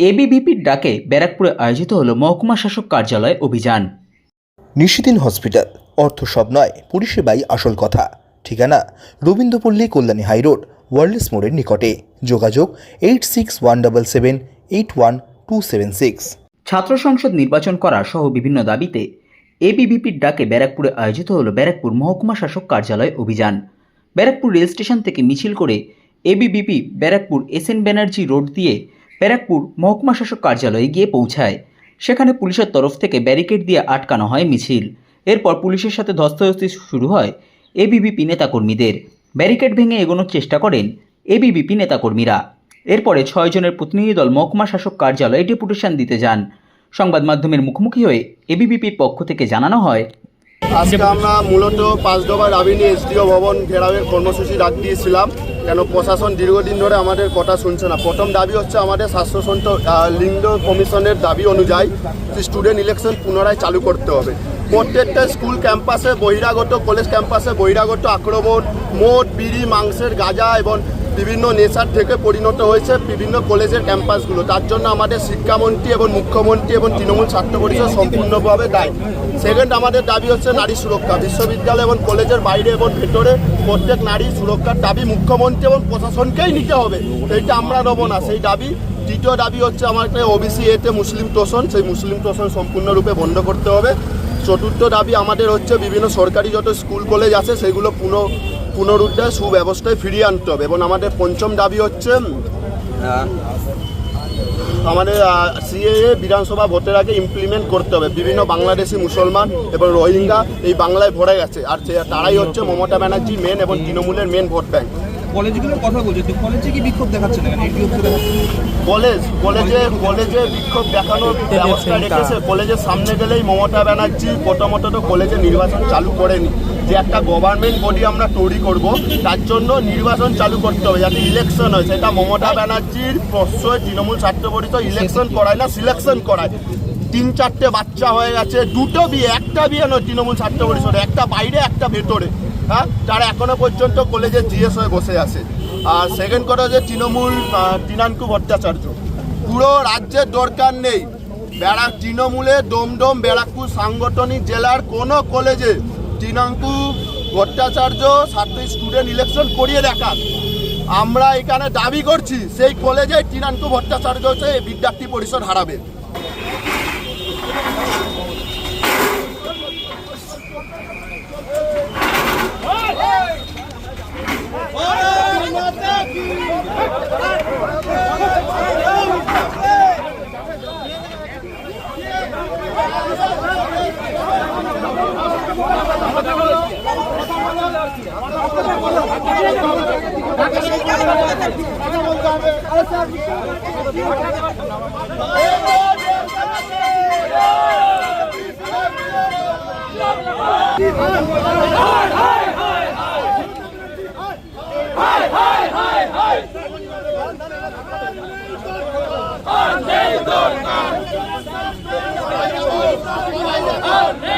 এবিভিপির ডাকে ব্যারাকপুরে আয়োজিত হলো মহকুমা শাসক কার্যালয় অভিযান। নিশিদিন হসপিটাল অর্থ সব নয় পরিষেবাই আসল কথা। ঠিকানা রবীন্দ্রপল্লী কল্যাণী হাইরোড ওয়ার্ল্ডস মোড়ের নিকটে। যোগাযোগ eight six one double seven eight one two seven six. ছাত্র সংসদ নির্বাচন করা সহ বিভিন্ন দাবিতে এবিভিপির ডাকে ব্যারাকপুরে আয়োজিত হলো ব্যারাকপুর মহকুমা শাসক কার্যালয় অভিযান। ব্যারাকপুর রেল স্টেশন থেকে মিছিল করে ABVP Barrackpore S N Banerjee road দিয়ে ব্যারাকপুর মহকুমা শাসক কার্যালয়ে গিয়ে পৌঁছায়। সেখানে পুলিশের তরফ থেকে ব্যারিকেড দিয়ে আটকানো হয় মিছিল। এরপর পুলিশের সাথে ধস্তাধস্তি শুরু হয় এবিভিপি নেতাকর্মীদের। ব্যারিকেড ভেঙে এগোনোর চেষ্টা করেন এবিভিপি নেতাকর্মীরা। এরপরে ছয় জনের প্রতিনিধি দল মহকুমা শাসক কার্যালয়ে ডেপুটেশন দিতে যান। সংবাদ মাধ্যমের মুখোমুখি হয়ে এবিবিপির পক্ষ থেকে জানানো হয়, আজকে আমরা মূলত পাঁচডোবা রাবিনী এসডিও ভবন ঘেরাওয়ের কর্মসূচি ডাক দিয়েছিলাম। কেন প্রশাসন দীর্ঘদিন ধরে আমাদের কথা শুনছে না? প্রথম দাবি হচ্ছে আমাদের স্বাস্থ্যসন্ত লিঙ্গ কমিশনের দাবি অনুযায়ী স্টুডেন্ট ইলেকশন পুনরায় চালু করতে হবে। প্রত্যেকটা স্কুল ক্যাম্পাসে বহিরাগত কলেজ ক্যাম্পাসে বহিরাগত আক্রমণ মোট বিড়ি, মাংসের গাঁজা এবং বিভিন্ন নেশার থেকে পরিণত হয়েছে বিভিন্ন কলেজের ক্যাম্পাসগুলো। তার জন্য আমাদের শিক্ষামন্ত্রী এবং মুখ্যমন্ত্রী এবং তৃণমূল ছাত্র পরিষদ সম্পূর্ণভাবে দায়ী। সেকেন্ড আমাদের দাবি হচ্ছে নারী সুরক্ষা। বিশ্ববিদ্যালয় এবং কলেজের বাইরে এবং ভেতরে প্রত্যেক নারী সুরক্ষার দাবি মুখ্যমন্ত্রী এবং প্রশাসনকেই নিতে হবে। সেইটা আমরা নেব না। সেই দাবি। তৃতীয় দাবি হচ্ছে আমাকে ওবিসি এতে মুসলিম তোষণ। সেই মুসলিম তোষণ সম্পূর্ণরূপে বন্ধ করতে হবে। চতুর্থ দাবি আমাদের হচ্ছে বিভিন্ন সরকারি যত স্কুল, কলেজ আছে, সেগুলো পুনঃ পুনরুদ্ধার সুব্যবস্থায় ফিরিয়ে আনতে হবে এবং আমাদের পঞ্চম দাবি হচ্ছে আমাদের সিএএ বিধানসভা ভোটের আগে ইমপ্লিমেন্ট করতে হবে। বিভিন্ন বাংলাদেশি মুসলমান এবং রোহিঙ্গা এই বাংলায় ভরে গেছে। আর তারাই হচ্ছে মমতা ব্যানার্জি মেন এবং তৃণমূলের মেন ভোট ব্যাংক কলেজগুলোর কথা বলছে তো কলেজে কি বিক্ষোভ দেখাচ্ছে না? কলেজ কলেজে কলেজে বিক্ষোভ দেখানোর ব্যবস্থা রেখেছে। কলেজের সামনে গেলেই মমতা ব্যানার্জি প্রথমত তো কলেজে নির্বাচন চালু করেনি। যে একটা গভর্নমেন্ট বডি আমরা তৈরি করব তার জন্য নির্বাচন চালু করতে হবে। যাতে ইলেকশন হয় সেটা মমতা ব্যানার্জির প্রশ্রয় তৃণমূল ছাত্র পরিষদ ইলেকশন করায় না সিলেকশন করায়। তিন চারটে বাচ্চা হয়ে গেছে দুটো বিয়ে একটা বিয়ে নয় তৃণমূল ছাত্র পরিষদে একটা বাইরে একটা ভেতরে। হ্যাঁ তারা এখনও পর্যন্ত কলেজে জিএস হয়ে বসে আছে। আর সেকেন্ড কথা হচ্ছে তৃণমূল তৃণাঙ্কু ভট্টাচার্য। পুরো রাজ্যের দরকার নেই। ব্যারা তৃণমূলে দমদম ব্যারাকপুর সাংগঠনিক জেলার কোনো কলেজে তৃণাঙ্কু ভট্টাচার্য ছাত্র স্টুডেন্ট ইলেকশন করিয়ে দেখান। আমরা এখানে দাবি করছি, সেই কলেজে তৃণাঙ্কু ভট্টাচার্য হচ্ছে বিদ্যার্থী পরিষদ হারাবে। Hey!